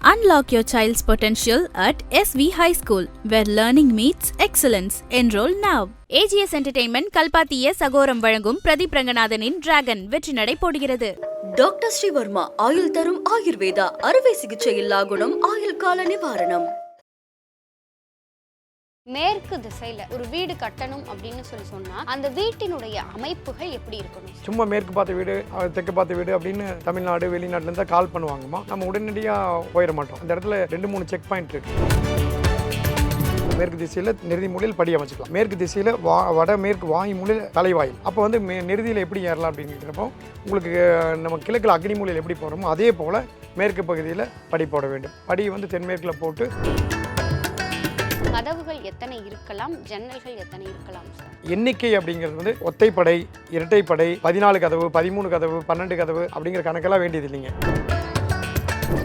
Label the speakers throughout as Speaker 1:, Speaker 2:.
Speaker 1: Unlock Unlock child's potential at at SV High School, where learning meets excellence. Enroll now AGS entertainment கல்பாத்திய சகோரம் வழங்கும் Pradeep ரங்கநாதனின் dragon வெற்றி நடை போடுகிறது
Speaker 2: doctor Sreevarma ஆயுள் தரும் ஆயுர்வேதா அறுவை சிகிச்சை இல்லா குணம் ஆயுள் கால நிவாரணம்
Speaker 3: மேற்கு திசையில ஒரு வீடு கட்டணும் அப்படின்னு சொல்லி சொன்னா அந்த வீட்டினுடைய அமைப்புகள் எப்படி இருக்கணும்
Speaker 4: சும்மா மேற்கு பார்த்த வீடு தெற்கு பார்த்த வீடு அப்படின்னு தமிழ்நாடு வெளிநாட்டுல இருந்தா கால் பண்ணுவாங்கம்மா. நம்ம உடனடியாக போயிட மாட்டோம். அந்த இடத்துல ரெண்டு மூணு செக் பாயிண்ட் இருக்கு. மேற்கு திசையில் நிறுதி மூலையில் படி அமைச்சுக்கலாம். மேற்கு திசையில் வா வட மேற்கு வாயு மூலையில் தலைவாயில். அப்போ வந்து மே நிறுதியில் எப்படி ஏறலாம் அப்படின்னு கேட்குறப்போ உங்களுக்கு நம்ம கிழக்கில் அக்னி மூலையில் எப்படி போகிறோமோ அதே போல் மேற்கு பகுதியில் படி போட வேண்டும். படி வந்து தென்மேற்கில் போட்டு
Speaker 3: கதவுகள் எத்தனை இருக்கலாம்? ஜன்னல்கள் எத்தனை இருக்கலாம் சார்
Speaker 4: எண்ணிக்கை அப்படிங்கிறது வந்து ஒத்தைப்படை இரட்டைப்படை பதினாலு கதவு பதிமூணு கதவு பன்னெண்டு கதவு அப்படிங்கிற கணக்கெல்லாம் வேண்டியது இல்லைங்க.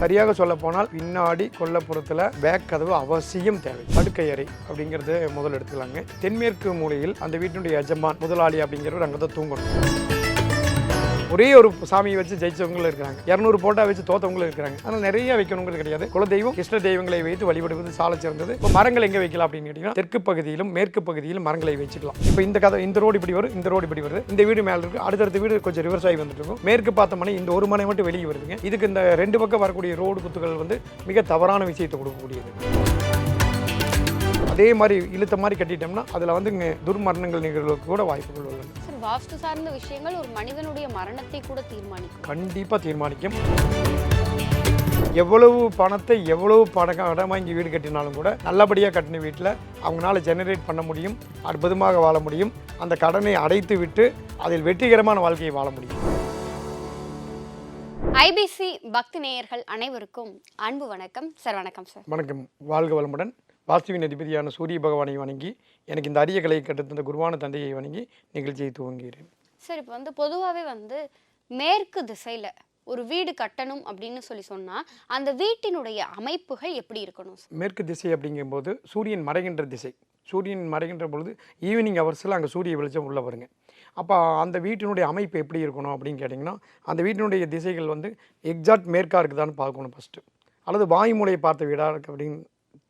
Speaker 4: சரியாக சொல்ல போனால் பின்னாடி கொல்லப்புறத்தில் பேக் கதவு அவசியம் தேவை. படுக்கை அறை அப்படிங்கிறது முதல் எடுத்துக்கலாங்க. தென்மேற்கு மூலையில் அந்த வீட்டினுடைய எஜமான் முதலாளி அப்படிங்கிறவர் அங்கே தான் தூங்கணும். ஒரே ஒரு சாமியை வச்சு ஜெயிச்சவங்களும் இருக்கிறாங்க. இரநூறு போட்டா வச்சு தோத்தவங்களும் இருக்கிறாங்க. ஆனால் நிறைய வைக்கணுங்கிறது கிடையாது. குலதெய்வம் இஷ்ட தெய்வங்களை வைத்து வழிபடுவது சால சிறந்தது. இப்போ மரங்கள் எங்கே வைக்கலாம் அப்படின்னு கேட்டிங்கன்னா தெற்கு பகுதியிலும் மேற்கு பகுதியிலும் மரங்களை வச்சுக்கலாம். இப்போ இந்த கதை இந்த ரோடு இப்படி வரும் இந்த ரோடு இப்படி வருது. இந்த வீடு மேலே இருக்கு. அடுத்தடுத்த வீடு கொஞ்சம் ரிவர்ஸ் ஆகி வந்துட்டு இருக்கும். மேற்கு பார்த்த மனை இந்த ஒரு மனை மட்டும் வெளியே வருதுங்க. இதுக்கு இந்த ரெண்டு பக்கம் வரக்கூடிய ரோடு குத்துகள் வந்து மிக தவறான விஷயத்தை கொடுக்கக்கூடியது. அதே மாதிரி இழுத்த மாதிரி கட்டிட்டோம்னா அதில் வந்து இங்கே துர்மரணங்கள் நிகழ்வுக்கு கூட வாய்ப்புகள் உள்ளது.
Speaker 3: வாஸ்து சார்ந்த விஷயங்கள் ஒரு மனிதனுடைய மரணத்தை கூட தீர்மானிக்கும்.
Speaker 4: கண்டிப்பாக தீர்மானிக்கும். எவ்வளவு பணத்தை எவ்வளவு பணம் கடன் வாங்கி வீடு கட்டினாலும் கூட நல்லபடியாக கட்டின வீட்டில் அவங்களால ஜெனரேட் பண்ண முடியும் அற்புதமாக வாழ முடியும். அந்த கடனை அடைத்து விட்டு அதில் வெற்றிகரமான வாழ்க்கையை வாழ முடியும்.
Speaker 3: ஐபிசி பக்தி நேயர்கள் அனைவருக்கும் அன்பு வணக்கம் சார் வணக்கம் சார்.
Speaker 4: வணக்கம். வாழ்க வளமுடன். வாஸ்துவின் அதிபதியான சூரிய பகவானை வணங்கி எனக்கு இந்த அரிய கலையை கற்றுத்தந்த குருவான தந்தையை வணங்கி நிகழ்ச்சியை துவங்குகிறேன்.
Speaker 3: சார் இப்போ வந்து பொதுவாகவே வந்து மேற்கு திசையில ஒரு வீடு கட்டணும் அப்படின்னு சொல்லி சொன்னா அந்த வீட்டினுடைய அமைப்புகள் எப்படி இருக்கணும்?
Speaker 4: மேற்கு திசை அப்படிங்கும்போது சூரியன் மறைகின்ற திசை. சூரியன் மறைகின்ற பொழுது ஈவினிங் ஹவர்ஸில் அங்கே சூரிய வெளிச்சம் உள்ளே வருங்க. அப்போ அந்த வீட்டினுடைய அமைப்பு எப்படி இருக்கணும் அப்படின்னு கேட்டிங்கன்னா அந்த வீட்டினுடைய திசைகள் வந்து எக்ஸாக்ட் மேற்கா இருக்குதான்னு பார்க்கணும் ஃபஸ்ட்டு அல்லது வாயு மூலையை பார்த்த வீடாக இருக்குது அப்படின்னு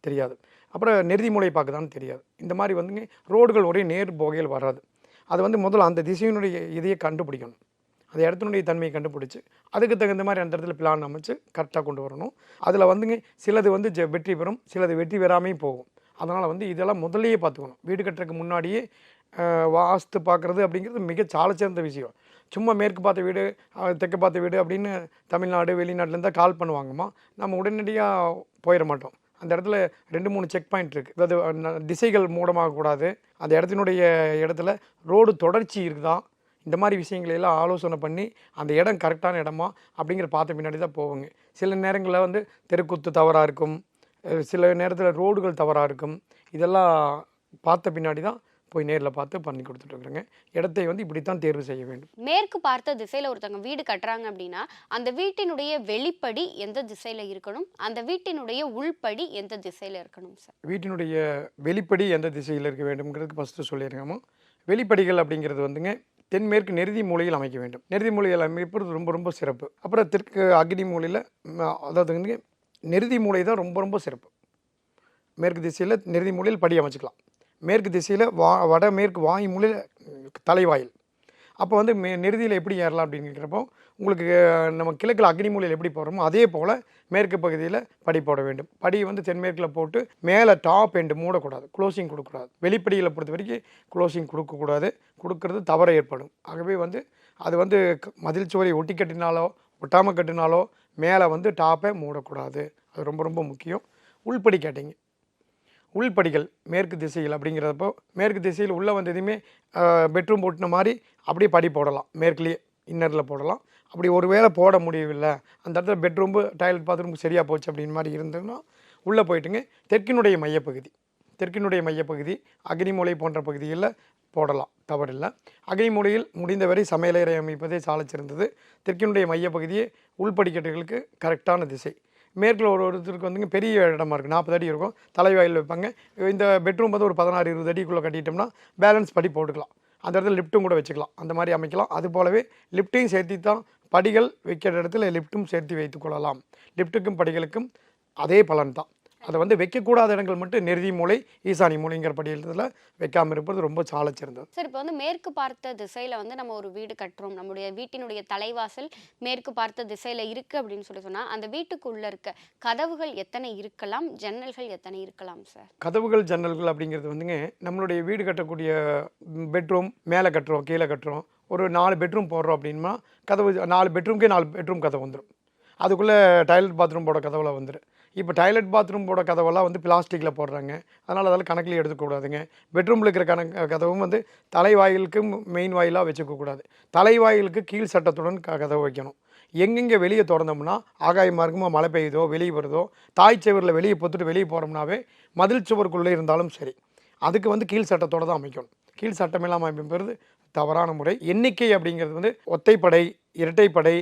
Speaker 4: தெரியாது. அப்புறம் நெருதி மூலையை பார்க்குதான்னு தெரியாது. இந்த மாதிரி வந்துங்க ரோடுகள் ஒரே நேர் போகையில் வராது. அது வந்து முதல்ல அந்த திசையினுடைய இதையை கண்டுபிடிக்கணும். அந்த இடத்தினுடைய தன்மையை கண்டுபிடிச்சி அதுக்கு தகுந்த மாதிரி அந்த இடத்துல பிளான் அமைச்சு கரெக்டாக கொண்டு வரணும். அதில் வந்துங்க சிலது வந்து ஜெ- வெற்றி பெறும் சிலது வெற்றி பெறாமையும் போகும். அதனால் வந்து இதெல்லாம் முதல்லையே பார்த்துக்கணும். வீடு கட்டுறதுக்கு முன்னாடியே வாஸ்து பார்க்குறது அப்படிங்கிறது மிக சாலச்சிறந்த விஷயம். சும்மா மேற்கு பார்த்த வீடு தெற்கு பார்த்த வீடு அப்படின்னு தமிழ்நாடு வெளிநாட்டிலேருந்து கால் பண்ணுவாங்கம்மா. நம்ம உடனடியாக போயிட மாட்டோம். அந்த இடத்துல ரெண்டு மூணு செக் பாயிண்ட் இருக்குது அதாவது திசைகள் மூடமாகக்கூடாது அந்த இடத்தினுடைய இடத்துல ரோடு தொடர்ச்சி இருக்குதா? இந்த மாதிரி விஷயங்களை எல்லாம் ஆலோசனை பண்ணி அந்த இடம் கரெக்டான இடமா? அப்படிங்கிற பார்த்த பின்னாடி தான் போவோங்க. சில நேரங்களில் வந்து தெருக்குத்து தவறாக இருக்கும். சில நேரத்தில் ரோடுகள் தவறாக இருக்கும். இதெல்லாம் பார்த்த பின்னாடி தான் போய் நேரில் பார்த்து பண்ணி கொடுத்துட்ருக்குறேங்க இடத்தை வந்து இப்படி தான் தேர்வு செய்ய வேண்டும்.
Speaker 3: மேற்கு பார்த்த திசையில ஒருத்தவங்க வீடு கட்டுறாங்க அப்படின்னா அந்த வீட்டினுடைய வெளிப்படி எந்த திசையில இருக்கணும்? அந்த வீட்டினுடைய உள்படி எந்த திசையில இருக்கணும் சார்?
Speaker 4: வீட்டினுடைய வெளிப்படி எந்த திசையில் இருக்க வேண்டும்ங்கிறதுக்கு ஃபஸ்ட்டு சொல்லியிருக்கோமோ வெளிப்படிகள் அப்படிங்கிறது வந்துங்க தென்மேற்கு நெருதி மூலையில் அமைக்க வேண்டும். நெருதி மூலையில் அமைப்பது ரொம்ப ரொம்ப சிறப்பு. அப்புறம் தெற்கு அக்னி மூலையில் அதாவது நெருதி மூலை தான் ரொம்ப ரொம்ப சிறப்பு. மேற்கு திசையில் நெருதி மூலையில் படி அமைச்சுக்கலாம். மேற்கு திசையில் வா வடமேற்கு வாயு மூலையில் தலைவாயில். அப்போ வந்து மே நெருதியில் எப்படி ஏறலாம் அப்படின்னு கேட்குறப்போ உங்களுக்கு நம்ம கிழக்கில் அக்னி மூலையில் எப்படி போகிறோமோ அதே போல் மேற்கு பகுதியில் படி போட வேண்டும். படி வந்து தென்மேற்கில் போட்டு மேலே டாப் எண்டு மூடக்கூடாது. க்ளோசிங் கொடுக்கக்கூடாது. வெளிப்படியில் பொறுத்த வரைக்கும் க்ளோசிங் கொடுக்கக்கூடாது. கொடுக்கறது தவறு ஏற்படும். ஆகவே வந்து அது வந்து மதில் சுவரை ஒட்டி கட்டினாலோ ஒட்டாமல் கட்டினாலோ மேலே வந்து டாப்பை மூடக்கூடாது. அது ரொம்ப ரொம்ப முக்கியம். உள்படி கேட்டிங்க. உள்படிகள் மேற்கு திசையில் அப்படிங்கிறப்போ மேற்கு திசையில் உள்ளே வந்ததுமே பெட்ரூம் போட்டின மாதிரி அப்படியே படி போடலாம். மேற்குலேயே இன்னரில் போடலாம். அப்படி ஒரு வேளை போட முடியவில்லை. அந்த இடத்துல பெட்ரூம்பு டாய்லெட் பாத்ரூம் சரியாக போச்சு அப்படின்னு மாதிரி இருந்ததுன்னா உள்ளே போயிட்டுங்க. தெற்கினுடைய மையப்பகுதி. தெற்கினுடைய மையப்பகுதி அக்னிமூலை போன்ற பகுதிகளில் போடலாம். தவறில்லை. அக்னிமூலையில் முடிந்தவரை சமையலறை அமைப்பதே சாலச்சிறந்தது. தெற்கினுடைய மையப்பகுதியே உள்படிக்கட்டுகளுக்கு கரெக்டான திசை. மேற்கில் ஒரு ஒருத்தருக்கு வந்துங்க பெரிய இடமா இருக்குது நாற்பது அடி இருக்கும். தலைவாயில் வைப்பாங்க. இந்த பெட்ரூம் வந்து ஒரு பதினாறு இருபது அடிக்குள்ளே கட்டிட்டோம்னா பேலன்ஸ் படி போட்டுக்கலாம். அந்த இடத்துல லிஃப்ட்டும் கூட வச்சுக்கலாம். அந்த மாதிரி அமைக்கலாம். அது போலவே லிஃப்ட்டையும் சேர்த்து தான் படிகள் வைக்கிற இடத்துல லிஃப்ட்டும் சேர்த்து வைத்து கொள்ளலாம். லிஃப்ட்டுக்கும் படிகளுக்கும் அதே பலன் தான் அதை வந்து வைக்கக்கூடாத இடங்கள் மட்டும் நெருதி மூலை ஈசானி மூலைங்கிற படியில் வைக்காமல் இருப்பது ரொம்ப சாலச் சிறந்தது.
Speaker 3: சார் இப்போ வந்து மேற்கு பார்த்த திசையில வந்து நம்ம ஒரு வீடு கட்டுறோம். நம்முடைய வீட்டினுடைய தலைவாசல் மேற்கு பார்த்த திசையில இருக்கு அப்படின்னு சொல்லி சொன்னா அந்த வீட்டுக்குள்ள இருக்க கதவுகள் எத்தனை இருக்கலாம்? ஜன்னல்கள் எத்தனை இருக்கலாம் சார்?
Speaker 4: கதவுகள் ஜன்னல்கள் அப்படிங்கிறது வந்துங்க நம்மளுடைய வீடு கட்டக்கூடிய பெட்ரூம் மேலே கட்டுறோம் கீழே கட்டுறோம். ஒரு நாலு பெட்ரூம் போடுறோம் அப்படின்னா கதவு நாலு பெட்ரூம்க்கே நாலு பெட்ரூம் கதவு வந்துடும் அதுக்குள்ளே டாய்லெட் பாத்ரூம் போட கதவுல வந்துடும் இப்போ டாய்லெட் பாத்ரூம் போட கதவெல்லாம் வந்து பிளாஸ்டிக்கில் போடுறாங்க. அதனால் அதெல்லாம் கணக்கில் எடுத்துக்கூடாதுங்க பெட்ரூமில் இருக்கிற கணக்கு கதவும் வந்து தலைவாயிலுக்கு மெயின் வாயிலாக வச்சுக்கக்கூடாது தலைவாயிலுக்கு கீழ் சட்டத்துடன் க கதவு வைக்கணும். எங்கெங்கே வெளியே திறந்தோம்னா ஆகாய மார்க்கமாக மழை பெய்யுதோ வெளியே வருதோ தாய் சவரில் வெளியே பொத்துட்டு வெளியே போகிறோம்னாவே மதில் சுவருக்குள்ளே இருந்தாலும் சரி அதுக்கு வந்து கீழ் சட்டத்தோடு தான் அமைக்கணும். கீழ் சட்டமெல்லாம் அமைப்பது தவறான முறை. எண்ணிக்கை அப்படிங்கிறது வந்து ஒத்தைப்படை இரட்டைப்படை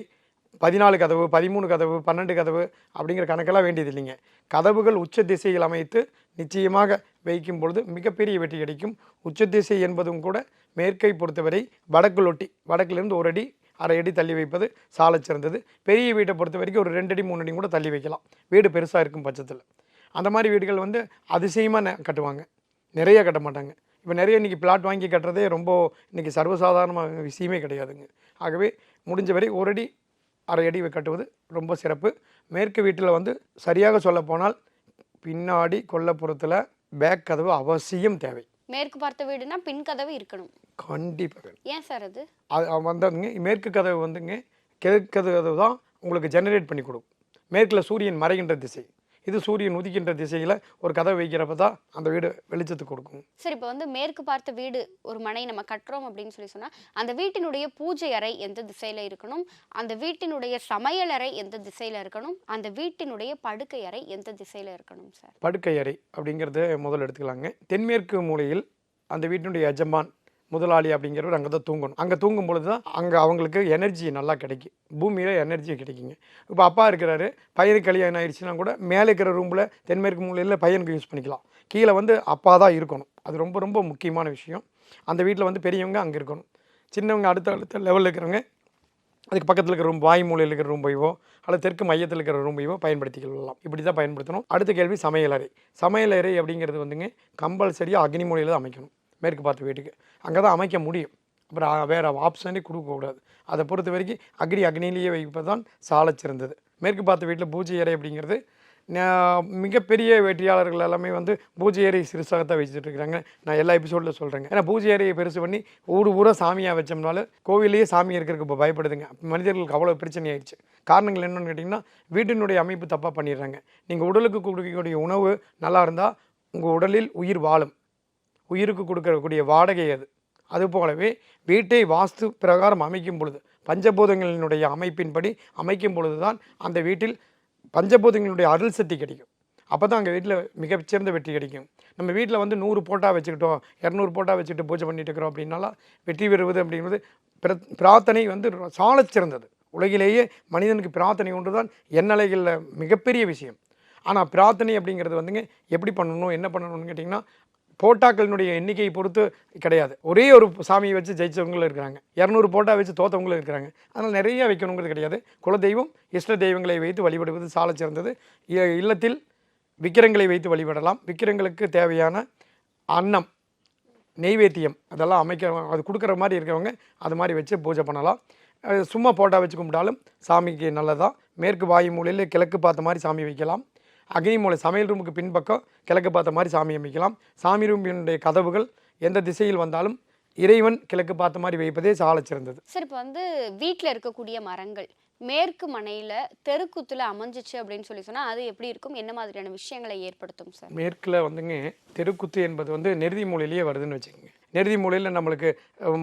Speaker 4: பதினாலு கதவு பதிமூணு கதவு பன்னெண்டு கதவு அப்படிங்கிற கணக்கெல்லாம் வேண்டியது இல்லைங்க. கதவுகள் உச்ச திசையில் அமைத்து நிச்சயமாக வைக்கும் பொழுது மிகப்பெரிய வெற்றி கிடைக்கும். உச்ச திசை என்பதும் கூட மேற்கை பொறுத்தவரை வடக்குலொட்டி வடக்கிலிருந்து ஒரு அடி அரை அடி தள்ளி வைப்பது சாலை சிறந்தது. பெரிய வீட்டை பொறுத்த வரைக்கும் ஒரு ரெண்டு அடி மூணு அடி கூட தள்ளி வைக்கலாம். வீடு பெருசாக இருக்கும் பட்சத்தில். அந்த மாதிரி வீடுகள் வந்து அதிசயமாக கட்டுவாங்க. நிறைய கட்ட மாட்டாங்க. இப்போ நிறைய இன்றைக்கி பிளாட் வாங்கி கட்டுறதே ரொம்ப இன்றைக்கி சர்வசாதாரணமான விஷயமே கிடையாதுங்க. ஆகவே முடிஞ்ச வரை ஒரு அடி அரை அடி கட்டுவது ரொம்ப சிறப்பு. மேற்கு வீட்டில் வந்து சரியாக சொல்லப் போனால் பின்னாடி கொல்லப்புறத்தில் பேக் கதவு அவசியம் தேவை.
Speaker 3: மேற்கு பார்த்த வீடுனா பின் கதவு இருக்கணும்.
Speaker 4: கண்டிப்பாக.
Speaker 3: ஏன் சார் அது?
Speaker 4: அது அது வந்ததுங்க மேற்கு கதவு வந்துங்க கிழக்கு கதவு தான் உங்களுக்கு ஜெனரேட் பண்ணி கொடுக்கும். மேற்கில் சூரியன் மறைகின்ற திசை. இது சூரியன் உதிக்கின்ற திசையில் ஒரு கதவை வைக்கிறப்ப தான் அந்த வீடு வெளிச்சத்துக்கு கொடுக்கும்.
Speaker 3: சரி இப்போ வந்து மேற்கு பார்த்த வீடு ஒரு மனை நம்ம கட்டுறோம் அப்படின்னு சொல்லி சொன்னா அந்த வீட்டினுடைய பூஜை அறை எந்த திசையில இருக்கணும்? அந்த வீட்டினுடைய சமையல் அறை எந்த திசையில இருக்கணும்? அந்த வீட்டினுடைய படுக்கை அறை எந்த திசையில இருக்கணும் சார்?
Speaker 4: படுக்கை அறை அப்படிங்கிறத முதல்ல எடுத்துக்கலாங்க. தென்மேற்கு மூலையில் அந்த வீட்டினுடைய எஜமான் முதலாளி அப்படிங்கிறவர் அங்கே தான் தூங்கணும். அங்கே தூங்கும் பொழுது தான் அங்கே அவங்களுக்கு எனர்ஜி நல்லா கிடைக்கும். பூமியில் எனர்ஜி கிடைக்குங்க. இப்போ அப்பா இருக்கிறாரு பையனுக்கு கல்யாணம் ஆயிடுச்சுன்னா கூட மேலே இருக்கிற ரூமில் தென்மேற்கு மூலையில் பையனுக்கு யூஸ் பண்ணிக்கலாம். கீழே வந்து அப்பா தான் இருக்கணும். அது ரொம்ப ரொம்ப முக்கியமான விஷயம். அந்த வீட்டில் வந்து பெரியவங்க அங்கே இருக்கணும். சின்னவங்க அடுத்த அடுத்த லெவலில் இருக்கிறவங்க அதுக்கு பக்கத்தில் இருக்கிற ரூம் வாய் மூலையில் இருக்கிற ரூம் போய்வோ அல்லது தெற்கு மையத்தில் இருக்கிற ரூம் போய்வோ பயன்படுத்திக்கலாம் இப்படி தான் பயன்படுத்தணும். அடுத்த கேள்வி சமையலறை சமையலறை அப்படிங்கிறது வந்துங்க கம்பல்சரியாக அக்னி மூலையில் தான் அமைக்கணும். மேற்கு பார்த்த வீட்டுக்கு. அங்கே தான் அமைக்க முடியும். அப்புறம் வேறு ஆப்ஷனே கொடுக்கக்கூடாது அதை பொறுத்த வரைக்கும் அக்னி அக்னியிலேயே வைப்பது தான் சாலை சிறந்தது. மேற்கு பார்த்த வீட்டில் பூஜை அறை அப்படிங்கிறது மிகப்பெரிய வெற்றியாளர்கள் எல்லாமே வந்து பூஜை அறை சிறுசாகத்தான் வச்சுட்டு இருக்கிறாங்க நான் எல்லா எபிசோடில் சொல்கிறேங்க ஏன்னா பூஜை அறையை பெருசு பண்ணி ஊர் ஊராக சாமியாக வச்சோம்னால கோவிலேயே சாமி இருக்கிறதுக்கு இப்போ பயப்படுதுங்க. மனிதர்களுக்கு அவ்வளோ பிரச்சனை ஆயிடுச்சு. காரணங்கள் என்னென்னு கேட்டிங்கன்னா வீட்டினுடைய அமைப்பு தப்பாக பண்ணிடுறாங்க. நீங்கள் உடலுக்கு கொடுக்கக்கூடிய உணவு நல்லா இருந்தால் உங்கள் உடலில் உயிர் வாழும். உயிருக்கு கொடுக்கக்கூடிய வாடகை அது. அதுபோலவே வீட்டை வாஸ்து பிரகாரம் அமைக்கும் பொழுது பஞ்சபூதங்களினுடைய அமைப்பின்படி அமைக்கும் பொழுது தான் அந்த வீட்டில் பஞ்சபூதங்களுடைய அருள் சக்தி கிடைக்கும். அப்போ தான் அங்கே வீட்டில் மிகச்சிறந்த வெற்றி கிடைக்கும். நம்ம வீட்டில் வந்து நூறு போட்டா வச்சுக்கிட்டோம் இரநூறு போட்டா வச்சுக்கிட்டு பூஜை பண்ணிட்டு இருக்கிறோம் அப்படின்னாலாம் வெற்றி பெறுவது அப்படிங்கிறது பிர- பிரார்த்தனை வந்து சாலச் சிறந்தது. உலகிலேயே மனிதனுக்கு பிரார்த்தனை ஒன்று தான் எண்ணலைகளில் மிகப்பெரிய விஷயம். ஆனால் பிரார்த்தனை அப்படிங்கிறது வந்துங்க எப்படி பண்ணணும் என்ன பண்ணணும்னு கேட்டிங்கன்னா போட்டாக்களினுடைய எண்ணிக்கையை பொறுத்து கிடையாது. ஒரே ஒரு சாமியை வச்சு ஜெயிச்சவங்களும் இருக்கிறாங்க. இரநூறு போட்டா வச்சு தோத்தவங்களும் இருக்கிறாங்க. அதனால் நிறைய வைக்கணுங்கிறது கிடையாது. குலதெய்வம் இஷ்ட தெய்வங்களை வைத்து வழிபடுவது சாலை சிறந்தது. இல்லத்தில் விக்கிரங்களை வைத்து வழிபடலாம். விக்கிரங்களுக்கு தேவையான அன்னம் நெய்வேத்தியம் அதெல்லாம் அமைக்க அது கொடுக்குற மாதிரி இருக்கிறவங்க அது மாதிரி வச்சு பூஜை பண்ணலாம். சும்மா போட்டா வச்சு கும்பிட்டாலும் சாமிக்கு நல்லதான் மேற்கு வாயு மூலையில் கிழக்கு பார்த்த மாதிரி சாமி வைக்கலாம். அக்னி மூலை சமையல் ரூமுக்கு பின்பக்கம் கிழக்கு பார்த்த மாதிரி சாமி அமைக்கலாம். சாமி ரூமினுடைய கதவுகள் எந்த திசையில் வந்தாலும் இறைவன் கிழக்கு பார்த்த மாதிரி வைப்பதே சாலச் சிறந்தது.
Speaker 3: சார் இப்போ வந்து வீட்டில் இருக்கக்கூடிய மரங்கள் மேற்கு மனையில தெருக்குத்துல அமைஞ்சிச்சு அப்படின்னு சொல்லி சொன்னா அது எப்படி இருக்கும்? என்ன மாதிரியான விஷயங்களை ஏற்படுத்தும் சார்?
Speaker 4: மேற்கில் வந்துங்க தெருக்குத்து என்பது வந்து நெருதி மூலையிலேயே வருதுன்னு வச்சுக்கோங்க. நெருதி மூலையில் நம்மளுக்கு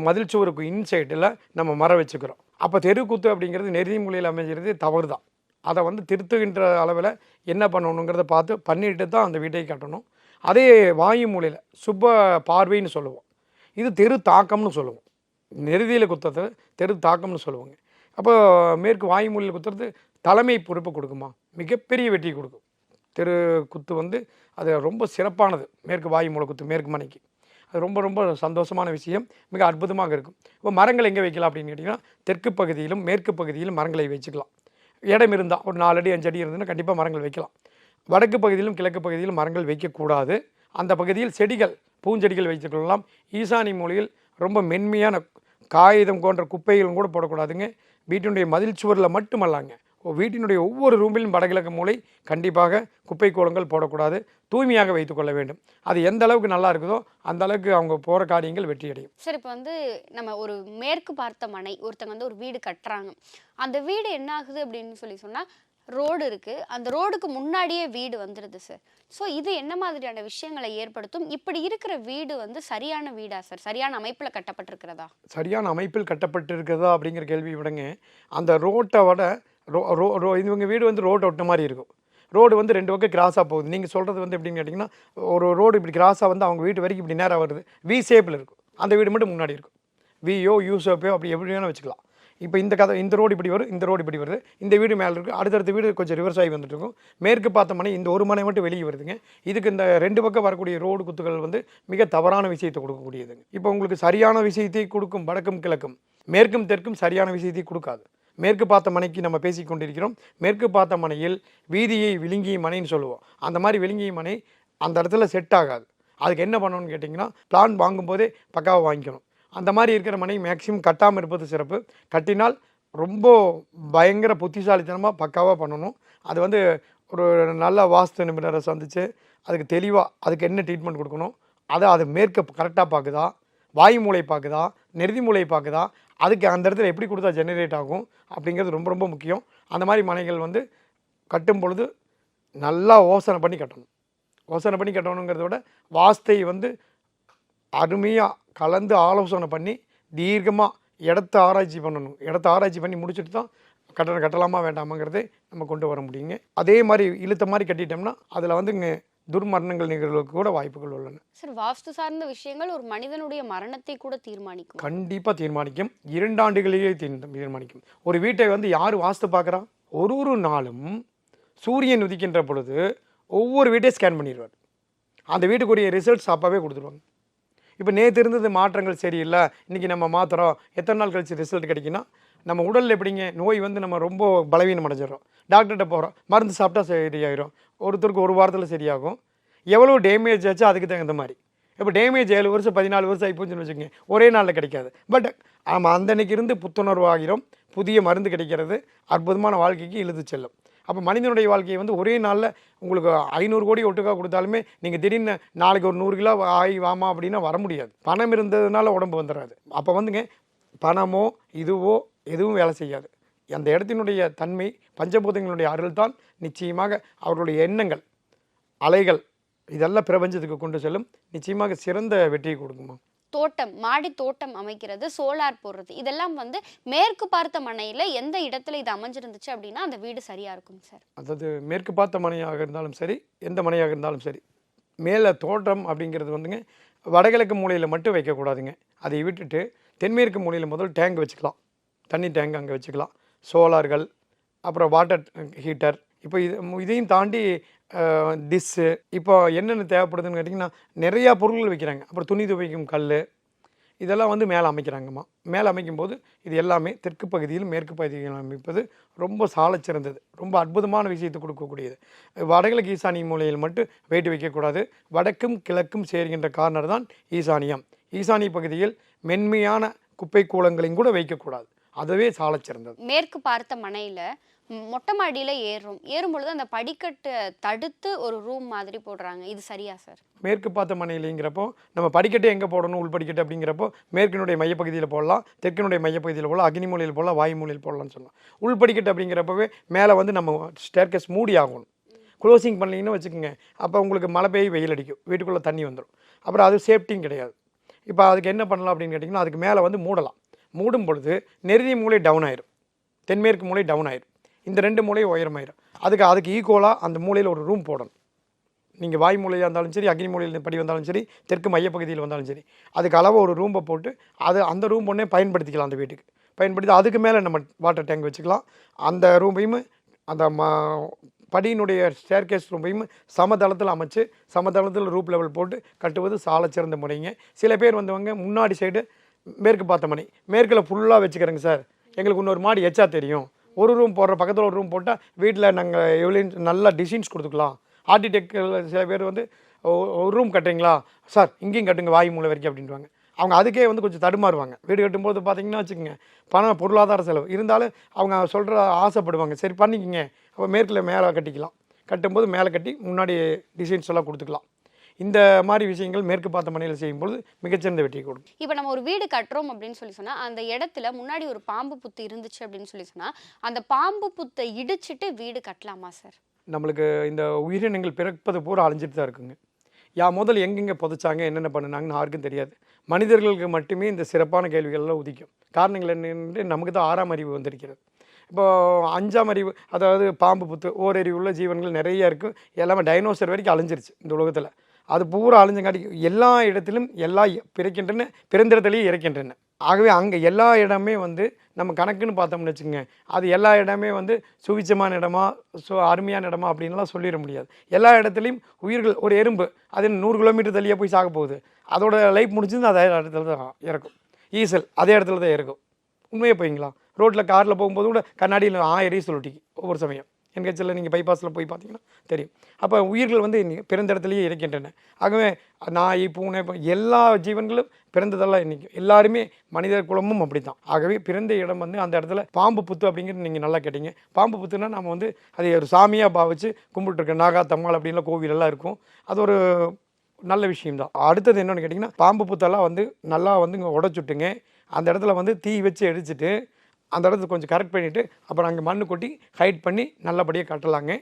Speaker 4: மதில் சுவருக்கு இன்சைட்டில் நம்ம மரம் வச்சுக்கிறோம். அப்போ தெருக்குத்து அப்படிங்கிறது நெருதி மூலையில் அமைஞ்சிறது தவறு தான் அதை வந்து திருத்துகின்ற அளவில் என்ன பண்ணணுங்கிறத பார்த்து பண்ணிட்டு தான் அந்த வீட்டை கட்டணும். அதே வாயு மூலையில் சுப்ப பார்வைன்னு சொல்லுவோம். இது தெரு தாக்கம்னு சொல்லுவோம். நெருதியில் குத்துறது தெரு தாக்கம்னு சொல்லுவாங்க. அப்போ மேற்கு வாயு மூலையில் குத்துறது தலைமை பொறுப்பு கொடுக்குமா? மிகப்பெரிய வெற்றி கொடுக்கும். தெரு குத்து வந்து அது ரொம்ப சிறப்பானது. மேற்கு வாயு மூலை குத்து மேற்கு மனைக்கு அது ரொம்ப ரொம்ப சந்தோஷமான விஷயம். மிக அற்புதமாக இருக்கும். இப்போ மரங்கள் எங்கே வைக்கலாம் அப்படின்னு கேட்டிங்கன்னா தெற்கு பகுதியிலும் மேற்கு பகுதியிலும் மரங்களை வச்சுக்கலாம். இடம் இருந்தால் ஒரு நாலு அடி அஞ்சு அடி இருந்ததுன்னா கண்டிப்பாக மரங்கள் வைக்கலாம். வடக்கு பகுதியிலும் கிழக்கு பகுதியிலும் மரங்கள் வைக்கக்கூடாது. அந்த பகுதியில் செடிகள் பூஞ்செடிகள் வைத்துக்கொள்ளலாம். ஈசானி மூலையில் ரொம்ப மென்மையான காகிதம் போன்ற குப்பைகளும் கூட போடக்கூடாதுங்க. வீட்டினுடைய மதில் சுவரில் மட்டுமல்லாங்க வீட்டினுடைய ஒவ்வொரு ரூமிலும் வடகிழக்கு மூலை கண்டிப்பாக குப்பை கோலங்கள் போடக்கூடாது. தூய்மையாக வைத்துக்கொள்ள வேண்டும். அது எந்த அளவுக்கு நல்லா இருக்குதோ அந்த அளவுக்கு அவங்க போகிற காரியங்கள் வெற்றியடையும்.
Speaker 3: சார் இப்போ வந்து நம்ம ஒரு மேற்கு பார்த்த மனை ஒருத்தங்க வந்து ஒரு வீடு கட்டுறாங்க. அந்த வீடு என்ன ஆகுது அப்படின்னு சொல்லி சொன்னா ரோடு இருக்கு. அந்த ரோடுக்கு முன்னாடியே வீடு வந்துடுது சார் ஸோ இது என்ன மாதிரியான விஷயங்களை ஏற்படுத்தும்? இப்படி இருக்கிற வீடு வந்து சரியான வீடா சார் சரியான அமைப்பில் கட்டப்பட்டிருக்கிறதா?
Speaker 4: சரியான அமைப்பில் கட்டப்பட்டு இருக்கிறதா அப்படிங்கிற கேள்வி விடங்க. அந்த ரோட்டை விட ரோ ரோ ரோ இவங்க வீடு வந்து ரோடு ஒட்ட மாதிரி இருக்கும். ரோடு வந்து ரெண்டு பக்கம் கிராஸாக போகுது. நீங்கள் சொல்கிறது வந்து எப்படின்னு கேட்டிங்கன்னா ஒரு ரோடு இப்படி கிராஸாக வந்து அவங்க வீட்டு வரைக்கும் இப்படி நேராக வருது. வி ஷேப்பில் இருக்கும். அந்த வீடு மட்டும் முன்னாடி இருக்கும். வியோ யூசோப்போ அப்படி எப்படி வேணால் வச்சுக்கலாம். இப்போ இந்த கதை இந்த ரோடு இப்படி வரும் இந்த ரோடு இப்படி வருது. இந்த வீடு மேலே இருக்குது அடுத்தடுத்த வீடு கொஞ்சம் ரிவர்ஸ் ஆகி வந்துட்டு இருக்கும். மேற்கு பார்த்த மனை இந்த ஒரு மனை மட்டும் வெளியே வருதுங்க. இதுக்கு இந்த ரெண்டு பக்கம் வரக்கூடிய ரோடு குத்துகள் வந்து மிக தவறான விஷயத்தை கொடுக்கக்கூடியதுங்க. இப்போ உங்களுக்கு சரியான விஷயத்தை கொடுக்கும் வடக்கும் கிழக்கும். மேற்கும் தெற்கும் சரியான விஷயத்தை கொடுக்காது. மேற்கு பார்த்த மனைக்கு நம்ம பேசி கொண்டிருக்கிறோம். மேற்கு பார்த்த மனையில் வீதியை விழுங்கிய மனைன்னு சொல்லுவோம். அந்த மாதிரி விழுங்கிய மனை அந்த இடத்துல செட் ஆகாது. அதுக்கு என்ன பண்ணணும்னு கேட்டிங்கன்னா பிளான் வாங்கும்போதே பக்காவாக வாங்கிக்கணும். அந்த மாதிரி இருக்கிற மனை மேக்ஸிமம் கட்டாமல் இருப்பது சிறப்பு. கட்டினால் ரொம்ப பயங்கர புத்திசாலித்தனமாக பக்காவாக பண்ணணும். அது வந்து ஒரு நல்ல வாஸ்து நிபுணரை சந்தித்து அதுக்கு தெளிவாக அதுக்கு என்ன ட்ரீட்மெண்ட் கொடுக்கணும் அதை அது மேற்க கரெக்டாக பார்க்குதா? வாயு மூளை பார்க்குதா? நெருதி மூளை பார்க்குதா? அதுக்கு அந்த இடத்துல எப்படி கொடுத்தா ஜெனரேட் ஆகும் அப்படிங்கிறது ரொம்ப ரொம்ப முக்கியம். அந்த மாதிரி மனைகள் வந்து கட்டும் பொழுது நல்லா யோசனை பண்ணி கட்டணும். யோசனை பண்ணி கட்டணுங்கிறத விட வாஸ்தை வந்து அருமையாக கலந்து ஆலோசனை பண்ணி தீர்க்கமாக இடத்த ஆராய்ச்சி பண்ணணும். இடத்த ஆராய்ச்சி பண்ணி முடிச்சுட்டு தான் கட்டணம் கட்டலாமா வேண்டாமாங்கிறதே நம்ம கொண்டு வர முடியுங்க. அதே மாதிரி இழுத்த மாதிரி கட்டிட்டோம்னா அதில் வந்துங்க துர்மரணங்கள் நிகழ்வுக்கு கூட வாய்ப்புகள் உள்ளன.
Speaker 3: சார் வாஸ்து சார்ந்த விஷயங்கள் ஒரு மனிதனுடைய மரணத்தை கூட தீர்மானிக்கும்.
Speaker 4: கண்டிப்பாக தீர்மானிக்கும். இரண்டாண்டுகளிலேயே தீர் தீர்மானிக்கும். ஒரு வீட்டை வந்து யார் வாஸ்து பார்க்குறா ஒரு ஒரு நாளும் சூரியன் உதிக்கின்ற பொழுது ஒவ்வொரு வீட்டையும் ஸ்கேன் பண்ணிடுவார். அந்த வீட்டுக்குரிய ரிசல்ட்ஸ் அப்போவே கொடுத்துருவாங்க. இப்போ நேற்று இருந்தது மாற்றங்கள் சரியில்லை இன்றைக்கி நம்ம மாற்றுறோம் எத்தனை நாள் கழிச்சு ரிசல்ட் கிடைக்குன்னா நம்ம உடலில் எப்படிங்க? நோய் வந்து நம்ம ரொம்ப பலவீனம் அடைஞ்சிடறோம். டாக்டர்கிட்ட போகிறோம் மருந்து சாப்பிட்டா சரியாயிரும். ஒருத்தருக்கு ஒரு வாரத்தில் சரியாகும். எவ்வளோ டேமேஜ் ஆச்சோ அதுக்கு தகுந்த மாதிரி. இப்போ டேமேஜ் ஏழு வருஷம் பதினாலு வருஷம் ஆகிப்போச்சுன்னு வச்சுக்கோங்க. ஒரே நாளில் கிடைக்காது. பட் ஆமாம் அந்த அன்னைக்கு இருந்து புத்துணர்வு ஆகிறோம் புதிய மருந்து கிடைக்கிறது அற்புதமான வாழ்க்கைக்கு இழுத்து செல்லும். அப்போ மனிதனுடைய வாழ்க்கையை வந்து ஒரே நாளில் உங்களுக்கு ஐநூறு கோடி ஒட்டுக்கா கொடுத்தாலுமே நீங்கள் திடீர்னு நாளைக்கு ஒரு நூறு கிலோ ஆகி வாமா அப்படின்னா வர முடியாது. பணம் இருந்ததுனால உடம்பு வந்துடாது அப்போ வந்துங்க பணமோ இதுவோ எதுவும் வேலை செய்யாது. அந்த இடத்தினுடைய தன்மை பஞ்சபூதங்களுடைய அருள் தான் நிச்சயமாக அவர்களுடைய எண்ணங்கள் அலைகள் இதெல்லாம் பிரபஞ்சத்துக்கு கொண்டு செல்லும் நிச்சயமாக சிறந்த வெற்றியை கொடுக்குமா?
Speaker 3: தோட்டம் மாடி தோட்டம் அமைக்கிறது சோலார் போடுறது இதெல்லாம் வந்து மேற்கு பார்த்த மனையில எந்த இடத்துல இது அமைஞ்சிருந்துச்சு அப்படின்னா அந்த வீடு சரியா இருக்கும் சார்.
Speaker 4: அதாவது மேற்கு பார்த்த மனையாக இருந்தாலும் சரி எந்த மனையாக இருந்தாலும் சரி மேலே தோட்டம் அப்படிங்கிறது வந்துங்க வடகிழக்கு மூலையில் மட்டும் வைக்கக்கூடாதுங்க. அதை விட்டுட்டு தென்மேற்கு மூலையில் முதல் டேங்க் வச்சுக்கலாம். தண்ணி டேங்க் அங்கே வச்சுக்கலாம். சோலார்கள் அப்புறம் வாட்டர் ஹீட்டர். இப்போ இது இதையும் தாண்டி டிஸ்ஸு இப்போ என்னென்ன தேவைப்படுதுன்னு கேட்டிங்கன்னா நிறையா பொருட்கள் வைக்கிறாங்க. அப்புறம் துணி துவைக்கும் கல் இதெல்லாம் வந்து மேலே அமைக்கிறாங்கம்மா. மேலே அமைக்கும் போது இது எல்லாமே தெற்கு பகுதியில் மேற்கு பகுதியில் அமைப்பது ரொம்ப சாலச்சிறந்தது ரொம்ப அற்புதமான விஷயத்தை கொடுக்கக்கூடியது. வடகிழக்கு ஈசானிய மூலையில் மட்டும் வெயிட்டு வைக்கக்கூடாது. வடக்கும் கிழக்கும் சேர்கின்ற கார்னர் தான் ஈசானியம். ஈசானிய பகுதியில் மென்மையான குப்பை கூலங்களையும் கூட வைக்கக்கூடாது. அதுவே சாலச் சிறந்தது.
Speaker 3: மேற்கு பார்த்த மனையில மொட்டை மாடியில ஏறும். ஏறும் பொழுது அந்த படிக்கட்டை தடுத்து ஒரு ரூம் மாதிரி போடுறாங்க. இது சரியா சார்?
Speaker 4: மேற்கு பார்த்த மனையிலைங்கிறப்போ நம்ம படிக்கட்டு எங்கே போடணும்? உள்படிக்கட்டு அப்படிங்கிறப்போ மேற்கினுடைய மையப்பகுதியில் போடலாம் தெற்கினுடைய மையப்பகுதியில் போடலாம் அக்னி மூலையில் போடலாம் வாயு மூலையில் போடலாம்னு சொல்லலாம். உள்படிக்கட்டு அப்படிங்கிறப்பவே மேலே வந்து நம்ம ஸ்டேர்கேஸ் மூடி ஆகணும். க்ளோசிங் பண்ணீங்கன்னு வச்சுக்கோங்க. அப்போ உங்களுக்கு மழை பெய்ய வெயில் அடிக்கும். வீட்டுக்குள்ளே தண்ணி வந்துடும் அப்புறம் அது சேஃப்டியும் கிடையாது. இப்போ அதுக்கு என்ன பண்ணலாம் அப்படின்னு கேட்டிங்கன்னா அதுக்கு மேலே வந்து மூடலாம். மூடும் பொழுது நெருதி மூலை டவுன் ஆயிரும். தென்மேற்கு மூலை டவுன் ஆயிரும். இந்த ரெண்டு மூலையும் உயரமாயிரும். அதுக்கு அதுக்கு ஈக்குவலாக அந்த மூலையில் ஒரு ரூம் போடணும். நீங்கள் வாய் மூலையாக இருந்தாலும் சரி அக்னி மூலையில் படி வந்தாலும் சரி தெற்கு மையப்பகுதியில் வந்தாலும் சரி அதுக்கு அளவு ஒரு ரூம்பை போட்டு அது அந்த ரூம் ஒன்றே பயன்படுத்திக்கலாம் அந்த வீட்டுக்கு. பயன்படுத்தி அதுக்கு மேலே நம்ம வாட்டர் டேங்க் வச்சுக்கலாம். அந்த ரூமையும் அந்த ம படியினுடைய ஸ்டேர்கேஸ் ரூமையும் சமதளத்தில் அமைச்சு சமதளத்தில் ரூப் லெவல் போட்டு கட்டுவது சாலச் சிறந்த முறைங்க. சில பேர் வந்தவங்க முன்னாடி சைடு மேற்கு பார்த்த மணி. மேற்கில் ஃபுல்லாக வச்சுக்கிறேங்க சார். எங்களுக்கு இன்னொரு மாடி எச்சா தெரியும். ஒரு ரூம் போடுற பக்கத்தில் ஒரு ரூம் போட்டால் வீட்டில் நாங்கள் எவ்வளோ நல்லா டிசைன்ஸ் கொடுத்துக்கலாம். ஆர்டிடெக்டில் சில பேர் வந்து ஒரு ரூம் கட்டுறீங்களா? சார் இங்கேயும் கட்டுங்க வாய் மூலை வரைக்கும் அப்படின்வாங்க அவங்க அதுக்கே வந்து கொஞ்சம் தடுமாறுவாங்க. வீடு கட்டும்போது பார்த்தீங்கன்னா வச்சுக்கோங்க பணம் பொருளாதார செலவு. இருந்தாலும் அவங்க சொல்கிற ஆசைப்படுவாங்க. சரி பண்ணிக்கங்க. அப்போ மேற்கில் மேலே கட்டிக்கலாம். கட்டும்போது மேலே கட்டி முன்னாடி டிசைன்ஸ் எல்லாம் கொடுத்துக்கலாம். இந்த மாதிரி விஷயங்கள் மேற்கு பார்த்த மனையில் செய்யும்போது மிகச்சிறந்த வெற்றியை கொடுக்கும்.
Speaker 3: இப்போ நம்ம ஒரு வீடு கட்டுறோம் அப்படின்னு சொல்லி சொன்னா அந்த இடத்துல முன்னாடி ஒரு பாம்பு புத்து இருந்துச்சு அப்படின்னு சொல்லி சொன்னா அந்த பாம்பு புத்தை இடிச்சிட்டு வீடு கட்டலாமா சார்?
Speaker 4: நம்மளுக்கு இந்த உயிரினங்கள் பிறப்பது பூரா அழிஞ்சிட்டு தான் இருக்குங்க. யா முதல் எங்கெங்கே புதைச்சாங்க என்னென்ன பண்ணுனாங்கன்னு யாருக்கும் தெரியாது. மனிதர்களுக்கு மட்டுமே இந்த சிறப்பான கேள்விகள்லாம் உதிக்கும். காரணங்கள் என்னென்று நமக்கு தான் ஆறாம் அறிவு வந்திருக்கிறது. இப்போ அஞ்சாம் அறிவு அதாவது பாம்பு புத்து ஓரறிவு உள்ள ஜீவன்கள் நிறைய இருக்குது எல்லாமே டைனோசர் வரைக்கும் அழிஞ்சிருச்சு இந்த உலகத்தில். அது பூரா அழிஞ்சங்காட்டி எல்லா இடத்திலும் எல்லா பிறக்கின்றன பிறந்திடத்திலேயே இறக்கின்றன. ஆகவே அங்கே எல்லா இடமே வந்து நம்ம கணக்குன்னு பார்த்தோம்னு வச்சுக்கோங்க. அது எல்லா இடமே வந்து சுவிச்சமான இடமா சு அருமையான இடமா அப்படின்லாம் சொல்லிட முடியாது. எல்லா இடத்துலையும் உயிர்கள் ஒரு எறும்பு அது நூறு கிலோமீட்டர் தள்ளியே போய் சாக போகுது. அதோட லைஃப் முடிஞ்சது அதே இடத்துல தான் இறக்கும். ஈசல் அதே இடத்துல தான் இறக்கும். உண்மையே போய்ங்களா ரோட்டில் காரில் போகும்போது கூட கண்ணாடியில் ஆயிரம் ஈசல் ஒட்டிக்கு ஒவ்வொரு சமயம். என்கேச்சில் நீங்கள் பைபாஸில் போய் பார்த்தீங்கன்னா தெரியும். அப்போ உயிர்கள் வந்து இன்னைக்கு பிறந்த இடத்துலையே இருக்கின்றன. ஆகவே நாய் பூனை இப்போ எல்லா ஜீவன்களும் பிறந்ததெல்லாம் இன்றைக்கி. எல்லாருமே மனித குலமும் அப்படி தான் ஆகவே பிறந்த இடம் வந்து அந்த இடத்துல பாம்பு புத்து அப்படிங்கிறது நீங்கள் நல்லா கேட்டீங்க. பாம்பு புத்துனா நம்ம வந்து அதை ஒரு சாமியாக பாவிச்சு கும்பிட்டுருக்க நாகா தம்மாள் அப்படின்லாம் கோவிலெல்லாம் இருக்கும். அது ஒரு நல்ல விஷயம்தான். அடுத்தது என்னென்னு கேட்டிங்கன்னா பாம்பு புத்தெல்லாம் வந்து நல்லா வந்து இங்கே உடச்சுட்டுங்க. அந்த இடத்துல வந்து தீ வச்சு எரிச்சிட்டு அந்த இடத்துல கொஞ்சம் கரெக்ட் பண்ணிவிட்டு அப்புறம் அங்கே மண் கொட்டி ஹைட் பண்ணி நல்லபடியாக கட்டலாங்க.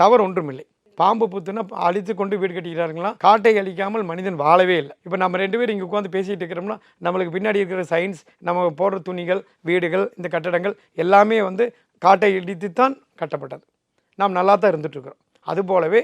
Speaker 4: தவறு ஒன்றுமில்லை. பாம்பு புத்துனா அழித்து கொண்டு வீடு கட்டிக்கிறாருங்களா காட்டை அழிக்காமல் மனிதன் வாழவே இல்லை. இப்போ நம்ம ரெண்டு பேரும் இங்கே உட்காந்து பேசிகிட்டு இருக்கிறோம்னா நம்மளுக்கு பின்னாடி இருக்கிற சயின்ஸ் நம்ம போடுற துணிகள் வீடுகள் இந்த கட்டடங்கள் எல்லாமே வந்து காட்டை இடித்து தான் கட்டப்பட்டது. நாம் நல்லா தான் இருந்துகிட்ருக்குறோம் அதுபோலவே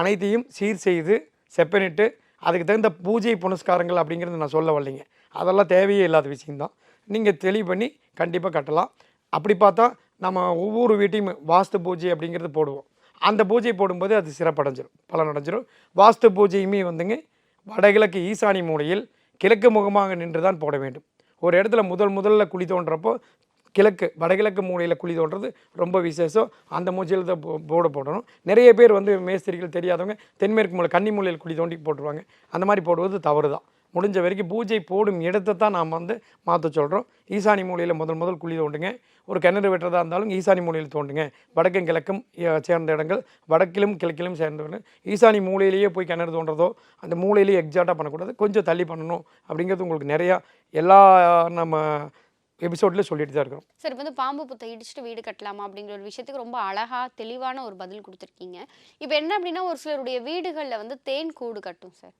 Speaker 4: அனைத்தையும் சீர் செய்து செப்பனிட்டு அதுக்கு தகுந்த பூஜை புனஸ்காரங்கள் அப்படிங்கிறது நான் சொல்ல வரலைங்க. அதெல்லாம் தேவையே இல்லாத விஷயம்தான். நீங்கள் தெளிவு பண்ணி கண்டிப்பாக கட்டலாம். அப்படி பார்த்தா நம்ம ஒவ்வொரு வீட்டையும் வாஸ்து பூஜை அப்படிங்கிறது போடுவோம். அந்த பூஜை போடும்போது அது சிறப்படைஞ்சிரும். பலன் அடைஞ்சிரும் வாஸ்து பூஜையுமே வந்துங்க வடகிழக்கு ஈசானி மூலையில் கிழக்கு முகமாக நின்று தான் போட வேண்டும். ஒரு இடத்துல முதல் முதல்ல குழி தோன்றப்போ கிழக்கு வடகிழக்கு மூலையில் குழி தோன்றது ரொம்ப விசேஷம். அந்த மூச்சையில் தான் போ- போடணும். நிறைய பேர் வந்து மேஸ்திரிகள் தெரியாதவங்க தென்மேற்கு மூலை கன்னி மூலையில் குழி தோண்டி போட்டுருவாங்க. அந்த மாதிரி போடுவது தவறு தான் முடிஞ்ச வரைக்கும் பூஜை போடும் இடத்தை தான் நாம் வந்து மாற்ற சொல்கிறோம் ஈசானி மூலையில் முதல் முதல் குழி தோண்டுங்க. ஒரு கிணறு வெட்டுறதா இருந்தாலும் ஈசானி மூலையில் தோண்டுங்க. வடக்கும் கிழக்கும் சேர்ந்த இடங்கள் வடக்கிலும் கிழக்கிலும் சேர்ந்த இடங்கள். ஈசானி மூலையிலேயே போய் கிணறு தோண்டுறதோ அந்த மூலையிலேயே எக்ஸாக்டாக பண்ணக்கூடாது. கொஞ்சம் தள்ளி பண்ணணும் அப்படிங்கிறது உங்களுக்கு நிறையா எல்லா நம்ம எபிசோட்ல சொல்லிட்டு தான் இருக்கிறோம்.
Speaker 3: சார் இப்போ வந்து பாம்பு புத்தை இடிச்சுட்டு வீடு கட்டலாமா அப்படிங்கிற ஒரு விஷயத்துக்கு ரொம்ப அழகா தெளிவான ஒரு பதில் கொடுத்துருக்கீங்க. இப்போ என்ன அப்படின்னா ஒரு சிலருடைய வீடுகளில் வந்து தேன் கூடு கட்டும் சார்.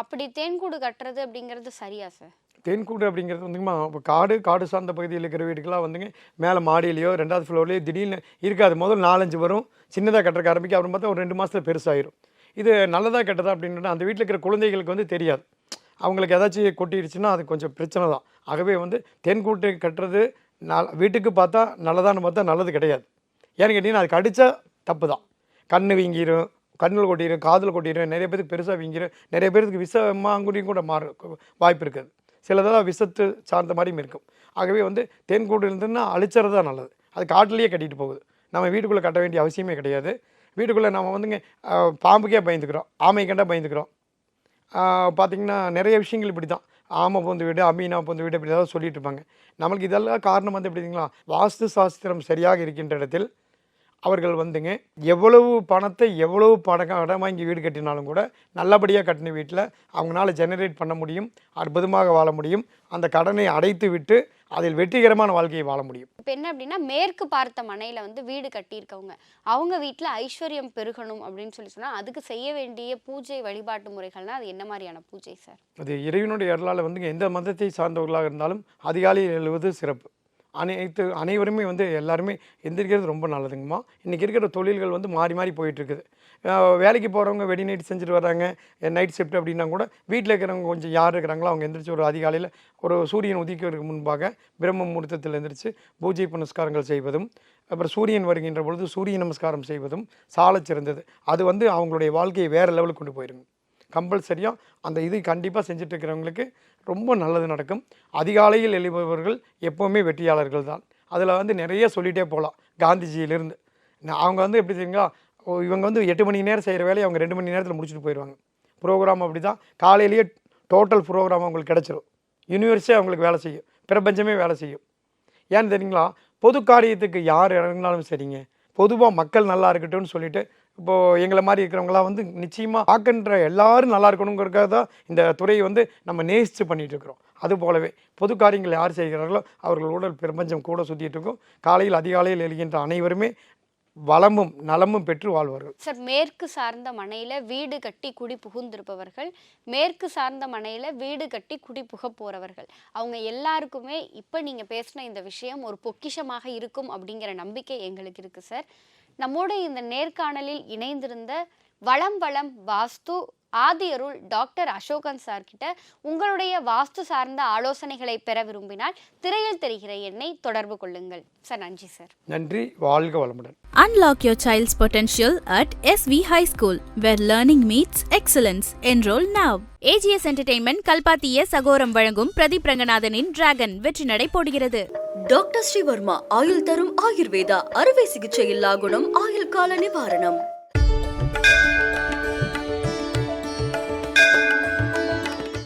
Speaker 3: அப்படி தேன்கூடு கட்டுறது அப்படிங்கிறது சரியா சார்?
Speaker 4: தேன்கூடு அப்படிங்கிறது வந்துங்கம்மா இப்போ காடு காடு சார்ந்த பகுதியில் இருக்கிற வீடுகள்லாம் வந்துங்க மேலே மாடியிலையோ ரெண்டாவது ஃப்ளோர்லேயோ திடீர்னு இருக்காது. முதல் நாலஞ்சு வரும் சின்னதாக கட்டுறக்க ஆரம்பிக்கும் அப்புறம் பார்த்தா ஒரு ரெண்டு மாதத்தில் பெருசாயிரும். இது நல்லதா கெட்டதா அப்படின்னா அந்த வீட்டில் இருக்கிற குழந்தைகளுக்கு வந்து தெரியாது. அவங்களுக்கு ஏதாச்சும் கொட்டிடுச்சுன்னா அது கொஞ்சம் பிரச்சனை தான். ஆகவே வந்து தேன்கூட்டு கட்டுறது நல் வீட்டுக்கு பார்த்தா நல்லதான்னு பார்த்தா நல்லது கிடையாது. ஏன்னு கேட்டிங்கன்னா அது கடித்தா தப்பு தான். கண் வீங்கிரும் கண்ணில் கொட்டிடும் காதில் கொட்டிடும் நிறைய பேருக்கு பெருசாக வீங்கிரும் நிறைய பேருக்கு விஷமாங்குடியும் கூட மாற வாய்ப்பு இருக்குது. சிலதெல்லாம் விஷத்து சார்ந்த மாதிரியும் இருக்கும். ஆகவே வந்து தேன்கூடு இருந்ததுன்னா அழிச்சறது தான் நல்லது. அது காட்டிலேயே கட்டிட்டு போகுது. நம்ம வீட்டுக்குள்ளே கட்ட வேண்டிய அவசியமே கிடையாது. வீட்டுக்குள்ளே நம்ம வந்துங்க பாம்புக்கே பயந்துக்கிறோம் ஆமை கண்டா பயந்துக்கிறோம். பார்த்திங்கன்னா நிறைய விஷயங்கள் இப்படி தான் ஆமை பொந்து வீடு அமீனா பொந்து வீடு இப்படி ஏதாவது சொல்லிட்டு இருப்பாங்க. நம்மளுக்கு இதெல்லாம் காரணம் வந்து எப்படிங்களா? வாஸ்து சாஸ்திரம் சரியாக இருக்கின்ற இடத்தில் அவர்கள் வந்துங்க எவ்வளவு பணத்தை எவ்வளவு பணம் கடன் வாங்கி வீடு கட்டினாலும் கூட நல்லபடியாக கட்டின வீட்டில் அவங்களால ஜெனரேட் பண்ண முடியும் அற்புதமாக வாழ முடியும். அந்த கடனை அடைத்து விட்டு அதில் வெற்றிகரமான வாழ்க்கையை வாழ முடியும்.
Speaker 3: இப்போ என்ன அப்படின்னா மேற்கு பார்த்த மனையில வந்து வீடு கட்டியிருக்கவங்க அவங்க வீட்டில் ஐஸ்வர்யம் பெருகணும் அப்படின்னு சொல்லி சொன்னா அதுக்கு செய்ய வேண்டிய பூஜை வழிபாட்டு முறைகள்னா அது என்ன மாதிரியான பூஜை சார்?
Speaker 4: அது இறைவனுடைய அருளால் வந்துங்க எந்த மதத்தை சார்ந்தவர்களாக இருந்தாலும் அதிகாலையில் எழுவது சிறப்பு. அனைத்து அனைவருமே வந்து எல்லாருமே எந்திரிக்கிறது ரொம்ப நல்லதுங்கம்மா. இன்றைக்கி இருக்கிற தொழில்கள் வந்து மாறி மாறி போயிட்டு இருக்குது வேலைக்கு போகிறவங்க வெடி நைட் செஞ்சுட்டு வராங்க நைட் ஷிஃப்ட் அப்படின்னா கூட வீட்டில் இருக்கிறவங்க கொஞ்சம் யார் இருக்கிறாங்களோ அவங்க எந்திரிச்சு ஒரு அதிகாலையில் ஒரு சூரியன் உதிக்கிறதுக்கு முன்பாக பிரம்ம முகூர்த்தத்தில் எந்திரிச்சு பூஜை புனஸ்காரங்கள் செய்வதும் அப்புறம் சூரியன் வருகின்ற பொழுது சூரிய நமஸ்காரம் செய்வதும் சாலை சிறந்தது. அது வந்து அவங்களுடைய வாழ்க்கையை வேறு லெவலுக்கு கொண்டு போயிருங்க. கம்பல்சரியாக அந்த இது கண்டிப்பாக செஞ்சுட்டு இருக்கிறவங்களுக்கு ரொம்ப நல்லது நடக்கும். அதிகாலையில் எழுபவர்கள் எப்போவுமே வெற்றியாளர்கள் தான் அதில் வந்து நிறைய சொல்லிகிட்டே போகலாம் காந்திஜியிலிருந்து. நான் அவங்க வந்து எப்படி தெரியுங்களா? ஓ, இவங்க வந்து எட்டு மணி நேரம் செய்கிற வேலையை அவங்க ரெண்டு மணி நேரத்தில் முடிச்சுட்டு போயிடுவாங்க ப்ரோக்ராம் அப்படி தான் காலையிலேயே டோட்டல் ப்ரோக்ராம் அவங்களுக்கு கிடச்சிரும். யூனிவர்ஸே அவங்களுக்கு வேலை செய்யும். பிரபஞ்சமே வேலை செய்யும். ஏன்னு தெரியுங்களா? பொது காரியத்துக்கு யார் இறங்கினாலும் சரிங்க. பொதுவாக மக்கள் நல்லா இருக்கட்டும்னு சொல்லிட்டு இப்போது எங்களை மாதிரி இருக்கிறவங்களாம் வந்து நிச்சயமாக பார்க்கின்ற எல்லாரும் நல்லா இருக்கணுங்கிறதுக்காக தான் இந்த துறையை வந்து நம்ம நேசித்து பண்ணிகிட்டு இருக்கிறோம். அது போலவே பொது காரியங்கள் யார் செய்கிறார்களோ அவர்கள் உடல் பிரபஞ்சம் கூட சுற்றிட்டு இருக்கும். காலையில் அதிகாலையில் எழுகின்ற அனைவருமே வளமும் நலமும் பெற்று வாழ்வார்கள்.
Speaker 3: சார் மேற்கு சார்ந்த மனையில் வீடு கட்டி குடி புகுந்திருப்பவர்கள் மேற்கு சார்ந்த மனையில் வீடு கட்டி குடி புக போகிறவர்கள் அவங்க எல்லாருக்குமே இப்போ நீங்கள் பேசின இந்த விஷயம் ஒரு பொக்கிஷமாக இருக்கும் அப்படிங்கிற நம்பிக்கை எங்களுக்கு இருக்குது சார். நம்மோட இந்த நேர்காணலில் இணைந்திருந்த வளம் வளம் வாஸ்து ஆதியருள் டாக்டர் அசோகன் சார் கிட்ட உங்களுடைய வாஸ்து சார்ந்த ஆலோசனைகளை பெற விரும்பினால் திரையில் தெரிகிற எண்ணை தொடர்பு கொள்ளுங்கள். சார் நன்றி சார்.
Speaker 4: நன்றி. வாழ்க வளமுடன்.
Speaker 1: Unlock your child's potential at SV High School, where learning meets excellence. Enroll now. AGS Entertainment கல்பாத்திய சகோரம் வழங்கும் பிரதீப் ரங்கநாதனின் டிராகன் வெற்றி நடை போடுகிறது.
Speaker 2: டாக்டர் ஸ்ரீவர்மா ஆயுள் தரும் ஆயுர்வேதா அறுவை சிகிச்சை இல்லா குணம் ஆயுள் கால நிவாரணம்